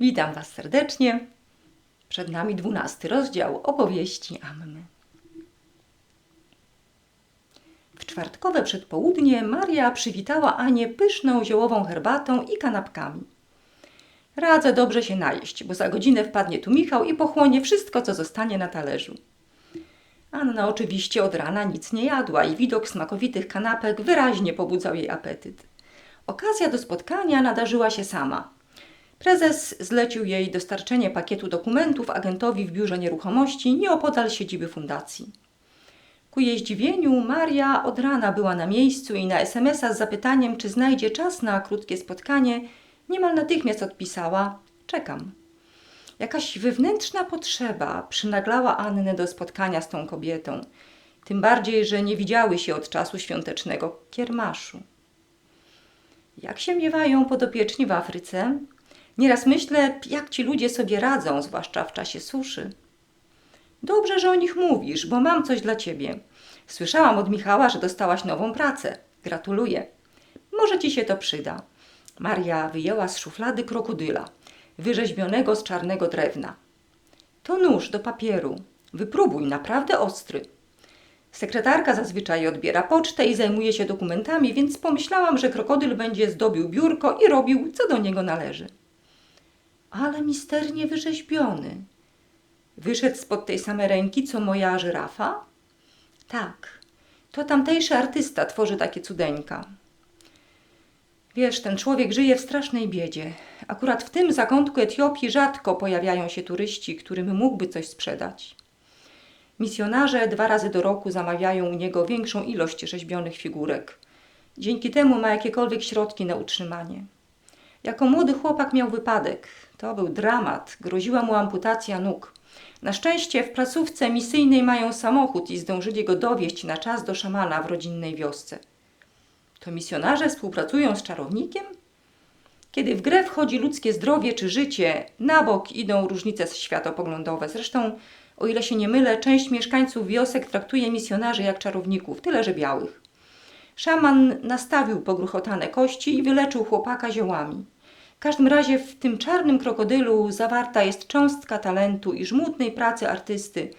Witam Was serdecznie. Przed nami dwunasty rozdział opowieści Anny. W czwartkowe przedpołudnie Maria przywitała Anię pyszną ziołową herbatą i kanapkami. Radzę dobrze się najeść, bo za godzinę wpadnie tu Michał i pochłonie wszystko, co zostanie na talerzu. Anna oczywiście od rana nic nie jadła i widok smakowitych kanapek wyraźnie pobudzał jej apetyt. Okazja do spotkania nadarzyła się sama. Prezes zlecił jej dostarczenie pakietu dokumentów agentowi w biurze nieruchomości nieopodal siedziby fundacji. Ku jej zdziwieniu Maria od rana była na miejscu i na SMS-a z zapytaniem, czy znajdzie czas na krótkie spotkanie, niemal natychmiast odpisała: Czekam. Jakaś wewnętrzna potrzeba przynaglała Annę do spotkania z tą kobietą, tym bardziej, że nie widziały się od czasu świątecznego kiermaszu. Jak się miewają podopieczni w Afryce? Nieraz myślę, jak ci ludzie sobie radzą, zwłaszcza w czasie suszy. Dobrze, że o nich mówisz, bo mam coś dla ciebie. Słyszałam od Michała, że dostałaś nową pracę. Gratuluję. Może ci się to przyda. Maria wyjęła z szuflady krokodyla, wyrzeźbionego z czarnego drewna. To nóż do papieru. Wypróbuj, naprawdę ostry. Sekretarka zazwyczaj odbiera pocztę i zajmuje się dokumentami, więc pomyślałam, że krokodyl będzie zdobił biurko i robił, co do niego należy. Ale misternie wyrzeźbiony. Wyszedł spod tej samej ręki, co moja żyrafa? Tak, to tamtejszy artysta tworzy takie cudeńka. Wiesz, ten człowiek żyje w strasznej biedzie. Akurat w tym zakątku Etiopii rzadko pojawiają się turyści, którym mógłby coś sprzedać. Misjonarze dwa razy do roku zamawiają u niego większą ilość rzeźbionych figurek. Dzięki temu ma jakiekolwiek środki na utrzymanie. Jako młody chłopak miał wypadek. To był dramat. Groziła mu amputacja nóg. Na szczęście w placówce misyjnej mają samochód i zdążyli go dowieść na czas do szamana w rodzinnej wiosce. To misjonarze współpracują z czarownikiem? Kiedy w grę wchodzi ludzkie zdrowie czy życie, na bok idą różnice światopoglądowe. Zresztą, o ile się nie mylę, część mieszkańców wiosek traktuje misjonarzy jak czarowników, tyle że białych. Szaman nastawił pogruchotane kości i wyleczył chłopaka ziołami. W każdym razie w tym czarnym krokodylu zawarta jest cząstka talentu i żmudnej pracy artysty,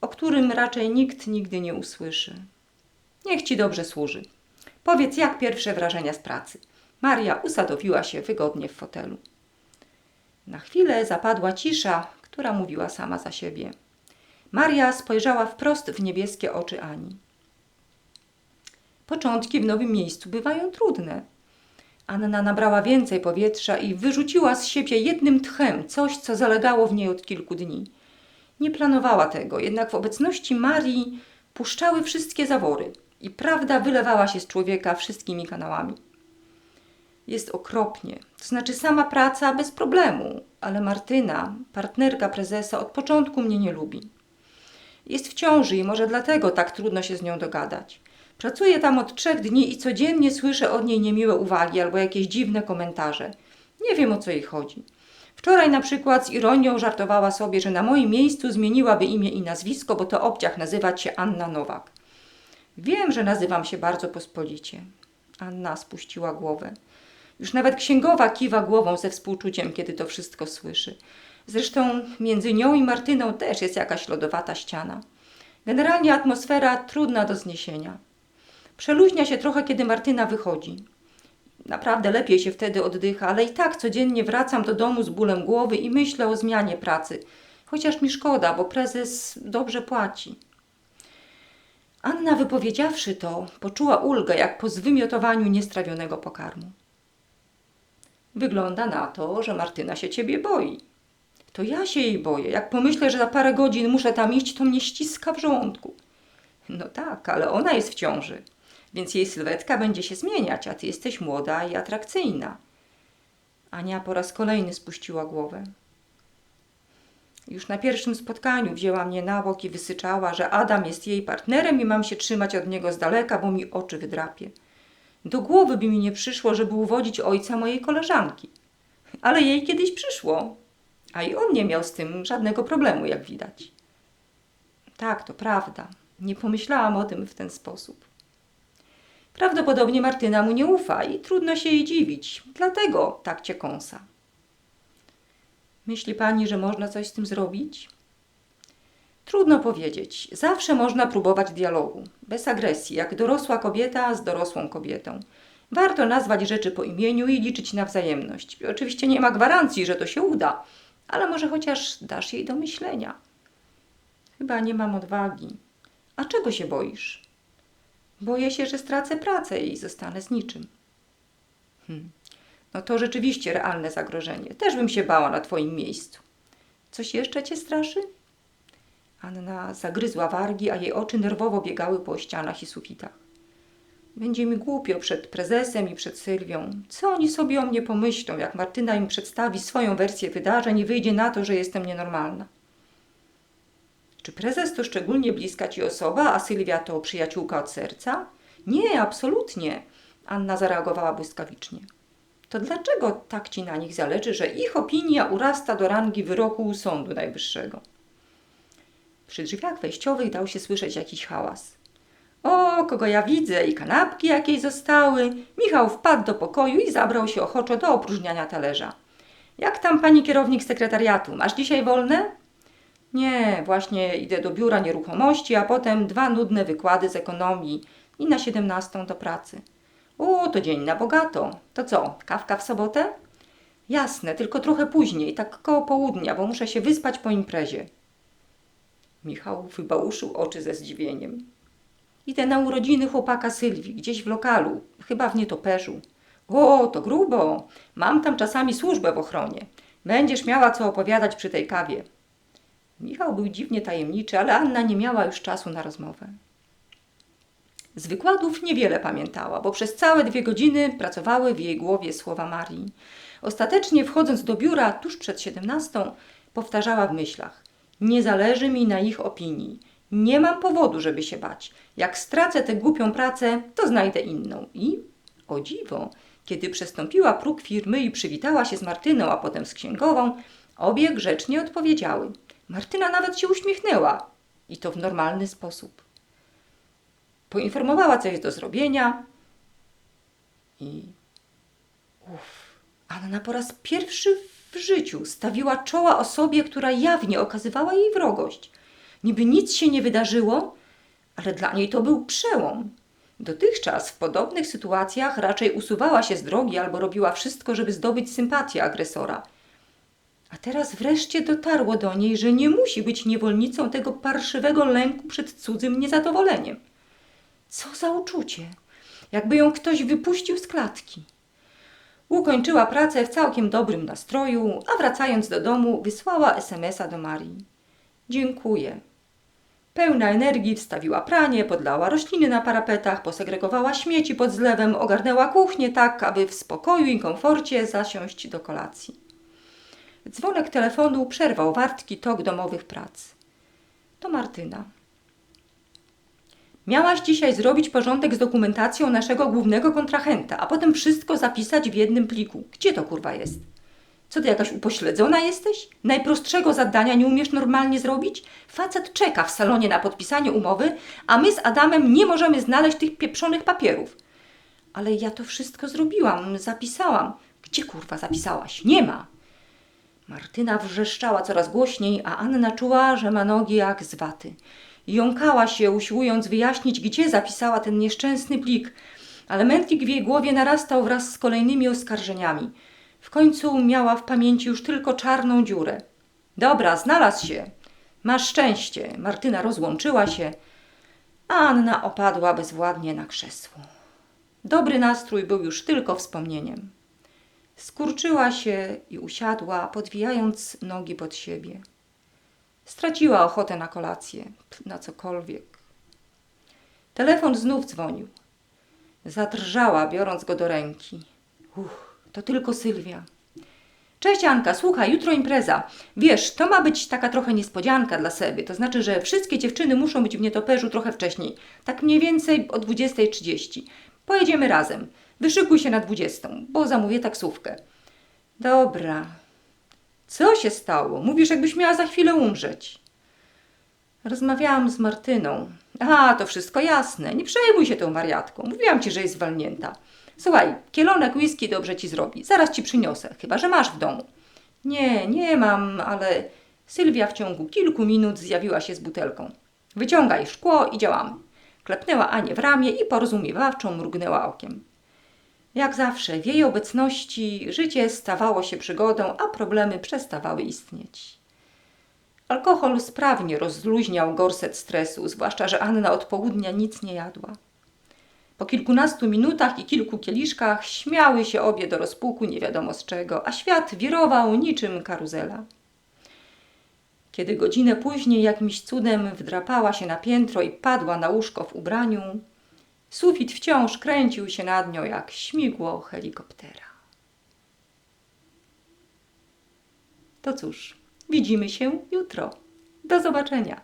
o którym raczej nikt nigdy nie usłyszy. Niech ci dobrze służy. Powiedz, jak pierwsze wrażenia z pracy. Maria usadowiła się wygodnie w fotelu. Na chwilę zapadła cisza, która mówiła sama za siebie. Maria spojrzała wprost w niebieskie oczy Ani. Początki w nowym miejscu bywają trudne. Anna nabrała więcej powietrza i wyrzuciła z siebie jednym tchem coś, co zalegało w niej od kilku dni. Nie planowała tego, jednak w obecności Marii puszczały wszystkie zawory i prawda wylewała się z człowieka wszystkimi kanałami. Jest okropnie, to znaczy sama praca bez problemu, ale Martyna, partnerka prezesa, od początku mnie nie lubi. Jest w ciąży i może dlatego tak trudno się z nią dogadać. Pracuję tam od trzech dni i codziennie słyszę od niej niemiłe uwagi albo jakieś dziwne komentarze. Nie wiem o co jej chodzi. Wczoraj na przykład z ironią żartowała sobie, że na moim miejscu zmieniłaby imię i nazwisko, bo to obciach nazywać się Anna Nowak. Wiem, że nazywam się bardzo pospolicie. Anna spuściła głowę. Już nawet księgowa kiwa głową ze współczuciem, kiedy to wszystko słyszy. Zresztą między nią i Martyną też jest jakaś lodowata ściana. Generalnie atmosfera trudna do zniesienia. Przeluźnia się trochę, kiedy Martyna wychodzi. Naprawdę lepiej się wtedy oddycha, ale i tak codziennie wracam do domu z bólem głowy i myślę o zmianie pracy. Chociaż mi szkoda, bo prezes dobrze płaci. Anna wypowiedziawszy to, poczuła ulgę jak po zwymiotowaniu niestrawionego pokarmu. Wygląda na to, że Martyna się ciebie boi. To ja się jej boję. Jak pomyślę, że za parę godzin muszę tam iść, to mnie ściska w żołądku. No tak, ale ona jest w ciąży, więc jej sylwetka będzie się zmieniać, a ty jesteś młoda i atrakcyjna. Ania po raz kolejny spuściła głowę. Już na pierwszym spotkaniu wzięła mnie na bok i wysyczała, że Adam jest jej partnerem i mam się trzymać od niego z daleka, bo mi oczy wydrapie. Do głowy by mi nie przyszło, żeby uwodzić ojca mojej koleżanki. Ale jej kiedyś przyszło, a i on nie miał z tym żadnego problemu, jak widać. Tak, to prawda. Nie pomyślałam o tym w ten sposób. Prawdopodobnie Martyna mu nie ufa i trudno się jej dziwić. Dlatego tak cię kąsa. Myśli pani, że można coś z tym zrobić? Trudno powiedzieć. Zawsze można próbować dialogu. Bez agresji, jak dorosła kobieta z dorosłą kobietą. Warto nazwać rzeczy po imieniu i liczyć na wzajemność. Oczywiście nie ma gwarancji, że to się uda, ale może chociaż dasz jej do myślenia. Chyba nie mam odwagi. A czego się boisz? Boję się, że stracę pracę i zostanę z niczym. Hmm. No to rzeczywiście realne zagrożenie. Też bym się bała na twoim miejscu. Coś jeszcze cię straszy? Anna zagryzła wargi, a jej oczy nerwowo biegały po ścianach i sufitach. Będzie mi głupio przed prezesem i przed Sylwią. Co oni sobie o mnie pomyślą, jak Martyna im przedstawi swoją wersję wydarzeń i wyjdzie na to, że jestem nienormalna? Czy prezes to szczególnie bliska ci osoba, a Sylwia to przyjaciółka od serca? Nie, absolutnie. Anna zareagowała błyskawicznie. To dlaczego tak ci na nich zależy, że ich opinia urasta do rangi wyroku Sądu Najwyższego? Przy drzwiach wejściowych dał się słyszeć jakiś hałas. O, kogo ja widzę i kanapki jakieś zostały. Michał wpadł do pokoju i zabrał się ochoczo do opróżniania talerza. Jak tam pani kierownik sekretariatu? Masz dzisiaj wolne? Nie, właśnie idę do biura nieruchomości, a potem dwa nudne wykłady z ekonomii i na 17 do pracy. O, to dzień na bogato. To co, kawka w sobotę? Jasne, tylko trochę później, tak koło południa, bo muszę się wyspać po imprezie. Michał wybałuszył oczy ze zdziwieniem. Idę na urodziny chłopaka Sylwii, gdzieś w lokalu, chyba w nietoperzu. O, to grubo. Mam tam czasami służbę w ochronie. Będziesz miała co opowiadać przy tej kawie. Michał był dziwnie tajemniczy, ale Anna nie miała już czasu na rozmowę. Z wykładów niewiele pamiętała, bo przez całe dwie godziny pracowały w jej głowie słowa Marii. Ostatecznie, wchodząc do biura tuż przed siedemnastą, powtarzała w myślach: Nie zależy mi na ich opinii. Nie mam powodu, żeby się bać. Jak stracę tę głupią pracę, to znajdę inną. I, o dziwo, kiedy przestąpiła próg firmy i przywitała się z Martyną, a potem z księgową, obie grzecznie odpowiedziały. Martyna nawet się uśmiechnęła i to w normalny sposób. Poinformowała, co jest do zrobienia i uff, Anna po raz pierwszy w życiu stawiła czoła osobie, która jawnie okazywała jej wrogość. Niby nic się nie wydarzyło, ale dla niej to był przełom. Dotychczas w podobnych sytuacjach raczej usuwała się z drogi albo robiła wszystko, żeby zdobyć sympatię agresora. A teraz wreszcie dotarło do niej, że nie musi być niewolnicą tego parszywego lęku przed cudzym niezadowoleniem. Co za uczucie! Jakby ją ktoś wypuścił z klatki. Ukończyła pracę w całkiem dobrym nastroju, a wracając do domu wysłała SMS-a do Marii. Dziękuję. Pełna energii wstawiła pranie, podlała rośliny na parapetach, posegregowała śmieci pod zlewem, ogarnęła kuchnię tak, aby w spokoju i komforcie zasiąść do kolacji. Dzwonek telefonu przerwał wartki tok domowych prac. To Martyna. Miałaś dzisiaj zrobić porządek z dokumentacją naszego głównego kontrahenta, a potem wszystko zapisać w jednym pliku. Gdzie to kurwa jest? Co ty jakaś upośledzona jesteś? Najprostszego zadania nie umiesz normalnie zrobić? Facet czeka w salonie na podpisanie umowy, a my z Adamem nie możemy znaleźć tych pieprzonych papierów. Ale ja to wszystko zrobiłam, zapisałam. Gdzie kurwa zapisałaś? Nie ma. Martyna wrzeszczała coraz głośniej, a Anna czuła, że ma nogi jak z waty. Jąkała się, usiłując wyjaśnić, gdzie zapisała ten nieszczęsny plik, ale mętlik w jej głowie narastał wraz z kolejnymi oskarżeniami. W końcu miała w pamięci już tylko czarną dziurę. Dobra, znalazł się. Masz szczęście. Martyna rozłączyła się, a Anna opadła bezwładnie na krzesło. Dobry nastrój był już tylko wspomnieniem. Skurczyła się i usiadła, podwijając nogi pod siebie. Straciła ochotę na kolację, na cokolwiek. Telefon znów dzwonił. Zadrżała, biorąc go do ręki. Uch, to tylko Sylwia. Cześć Anka, słuchaj, jutro impreza. Wiesz, to ma być taka trochę niespodzianka dla sobie. To znaczy, że wszystkie dziewczyny muszą być w nietoperzu trochę wcześniej. Tak mniej więcej o 20.30. Pojedziemy razem. Wyszykuj się na 20, bo zamówię taksówkę. Dobra. Co się stało? Mówisz, jakbyś miała za chwilę umrzeć. Rozmawiałam z Martyną. A, to wszystko jasne. Nie przejmuj się tą wariatką. Mówiłam ci, że jest zwalnięta. Słuchaj, kielonek whisky dobrze ci zrobi. Zaraz ci przyniosę, chyba że masz w domu. Nie, nie mam, ale Sylwia w ciągu kilku minut zjawiła się z butelką. Wyciągaj szkło i działamy. Klepnęła Anię w ramię i porozumiewawczo mrugnęła okiem. Jak zawsze, w jej obecności życie stawało się przygodą, a problemy przestawały istnieć. Alkohol sprawnie rozluźniał gorset stresu, zwłaszcza, że Anna od południa nic nie jadła. Po kilkunastu minutach i kilku kieliszkach śmiały się obie do rozpuku nie wiadomo z czego, a świat wirował niczym karuzela. Kiedy godzinę później jakimś cudem wdrapała się na piętro i padła na łóżko w ubraniu, sufit wciąż kręcił się nad nią jak śmigło helikoptera. To cóż, widzimy się jutro. Do zobaczenia.